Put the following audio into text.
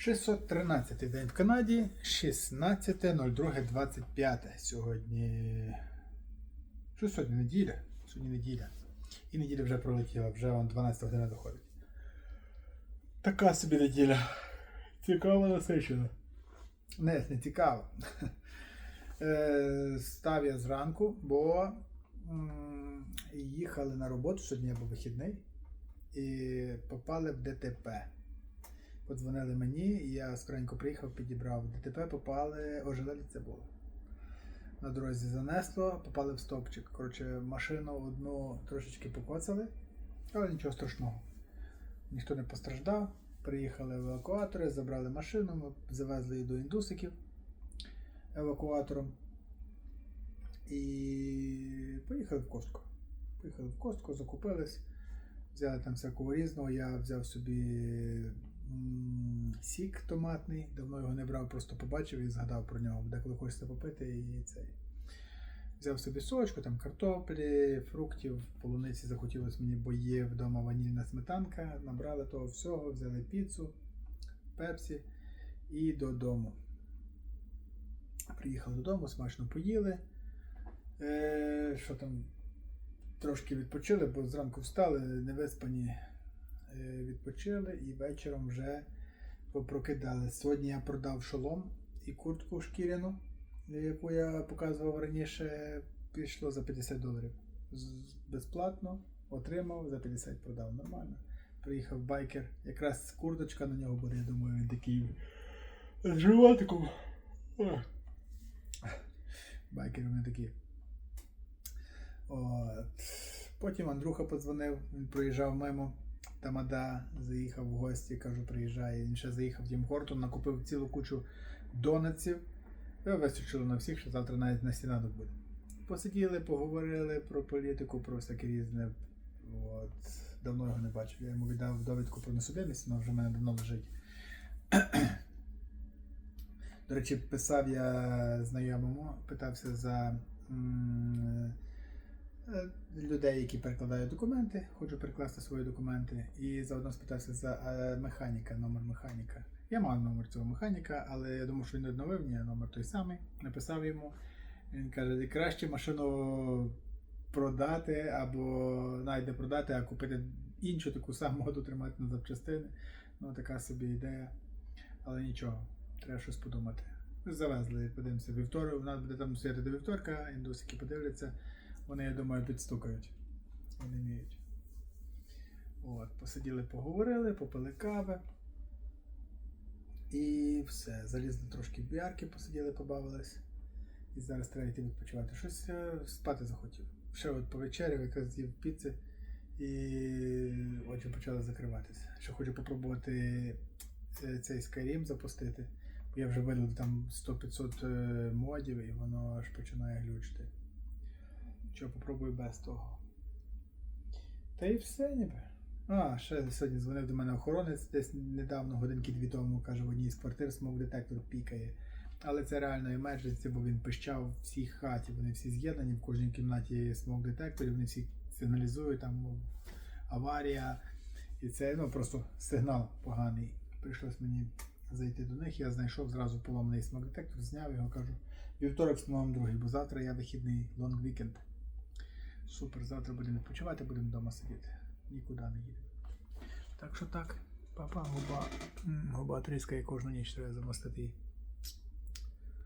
613 день в Канаді, 16.02.25. Сьогодні. Що сьогодні? Неділя? Сьогодні неділя. І неділя вже пролетіла, вже вон 12 година доходить. Така собі неділя. Цікава насичена. Не, не цікаво. Е, Став я зранку, бо їхали на роботу, сьогодні був вихідний, і попали в ДТП. Подзвонили мені, я скоренько приїхав, підібрав ДТП, попали, ожеледиця було. На дорозі занесло, попали в стопчик. Коротше, машину одну трошечки покоцали, але нічого страшного. Ніхто не постраждав. Приїхали евакуатори, забрали машину, ми завезли її до індусиків евакуатором. І поїхали в Костку. Поїхали в Костку, закупились, взяли там всякого різного. Я взяв собі сік томатний, давно його не брав, просто побачив і згадав про нього, деколи хочеться попити і цей. Взяв собі сочку, там картоплі, фруктів, полуниці захотілося мені, бо є вдома ванільна сметанка. Набрали того всього, взяли піцу, пепсі і додому. Приїхали додому, смачно поїли. Е, що там, трошки відпочили, бо зранку встали, невиспані е, відпочили і вечором вже попрокидали. Сьогодні я продав шолом і куртку шкіряну, яку я показував раніше, пішло за 50 доларів. Безплатно отримав, за 50 продав. Нормально. Приїхав байкер. Якраз курточка на нього буде, я думаю, він такий з. Байкери вони такі. От. Потім Андрюха подзвонив, він проїжджав мимо. Тамада заїхав в гості, кажу, приїжджає. Він ще заїхав в Тім Хортон, накупив цілу кучу донатців. Вистачило на всіх, що завтра навіть на сніданок буде. Посиділи, поговорили про політику, про всяке різне. От. Давно його не бачив. Я йому віддав довідку про несудимість, вона вже в мене давно лежить. До речі, писав я знайомому, питався за людей, які перекладають документи. Хочу перекласти свої документи. І заодно спитався за е, механіка, номер механіка. Я мав номер цього механіка, але я думав, що він відновив, ні, номер той самий. Написав йому. Він каже, краще машину продати або навіть не продати, а купити іншу таку саму году тримати на запчастини. Ну, така собі ідея. Але нічого, треба щось подумати. Завезли, подивимося, вівторок. У нас буде там стояти до вівторка, індусики подивляться. Вони, я думаю, підстукають. Вони вміють. От, посиділи, поговорили, попили кави. І все. Залізли трошки в біарки, посиділи, побавились. І зараз треба йти відпочивати. Щось е, спати захотів. Ще от повечеряв, якраз з'їв піци, і очі почали закриватися. Ще хочу попробувати е, цей Skyrim запустити. Я вже видав там 100-500 е, модів і воно аж починає глючити. Що, попробую без того. Та і все ніби. А, ще сьогодні дзвонив до мене охоронець десь недавно, годинки дві тому, каже, в одній з квартир смок-детектор пікає. Але це реально emergency, бо він пищав в всій хаті. Вони всі з'єднані, в кожній кімнаті є смок-детекторів, вони всі сигналізують, там аварія. І це ну, просто сигнал поганий. Прийшлось мені зайти до них. Я знайшов зразу поломаний смок-детектор, зняв його, кажу. Вівторок встановимо другий, бо завтра я вихідний лонг вікенд. Супер, завтра будемо відпочивати, будемо вдома сидіти. Нікуди не їдемо. Так що так, папа, губа, губа тріскає кожну ніч треба замостити. її.